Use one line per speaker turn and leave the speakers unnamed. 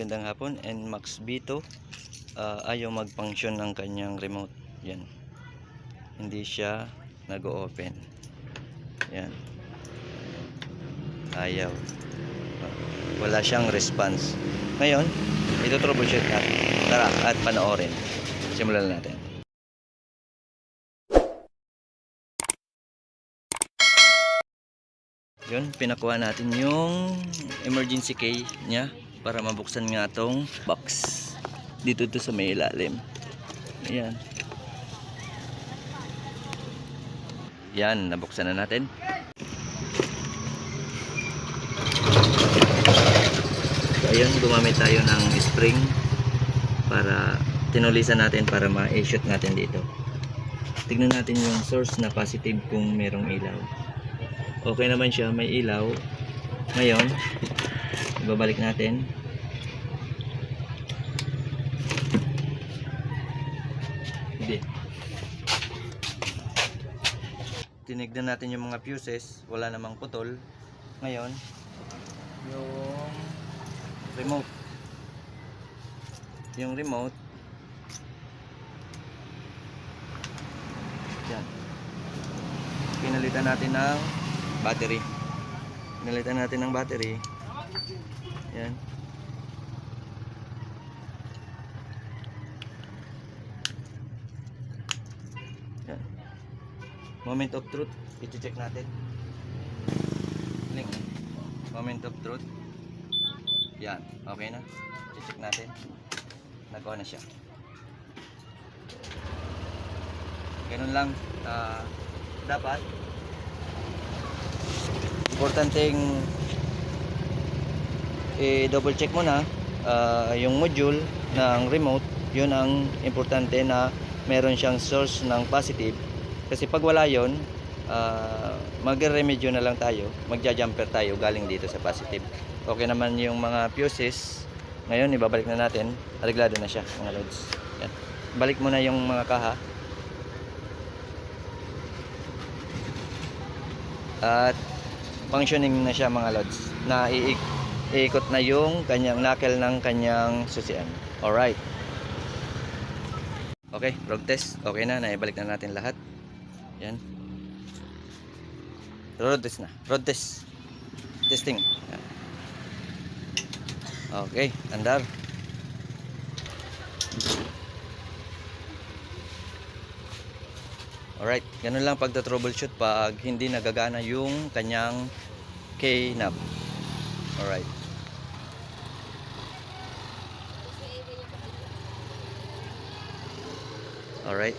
magandang hapon and Max Bito ah, ayaw mag-function ng kanyang remote. Yan. Hindi siya nag-open yan. Ayaw. Wala siyang response. Ngayon ito troubleshoot natin. Tara at panoorin. Simulan natin. Yun pinakuha natin yung emergency key niya para mabuksan nga tong box dito to sa may ilalim. Ayan. Yan nabuksan na natin. So ayun gumamit tayo ng spring para tinulisan natin para ma-shoot natin dito. Tignan natin yung source na positive kung merong ilaw. Okay naman siya may ilaw. Ngayon ibabalik natin tinignan natin yung mga fuses wala namang putol. Ngayon yung remote. Yung remote. Yan. Pinalitan natin ng battery. Pinalitan natin ng battery. Yan moment of truth. I-check natin. Link moment of truth. Yan. Okay na. I-check natin. Nagawa na siya. Ganun lang ah, dapat. Importanteng i-double check muna ah, yung module ng remote. Yun ang importante na meron siyang source ng positive kasi pag wala yun ah, magre-remedyo na lang tayo magja-jumper tayo galing dito sa positive. Okay naman yung mga fuses. Ngayon ibabalik na natin. Ariglado na siya mga loads Yan. balik mo na yung mga kaha. At functioning na siya mga lods. Na iik iikot na yung kanyang knuckle ng kanyang susian. Alright. Okay road test. Okay na naibalik na natin lahat yan road test na road test testing okay andar Alright, ganun lang pagta troubleshoot pag hindi nagagana yung kanyang K-knob. Alright. Alright.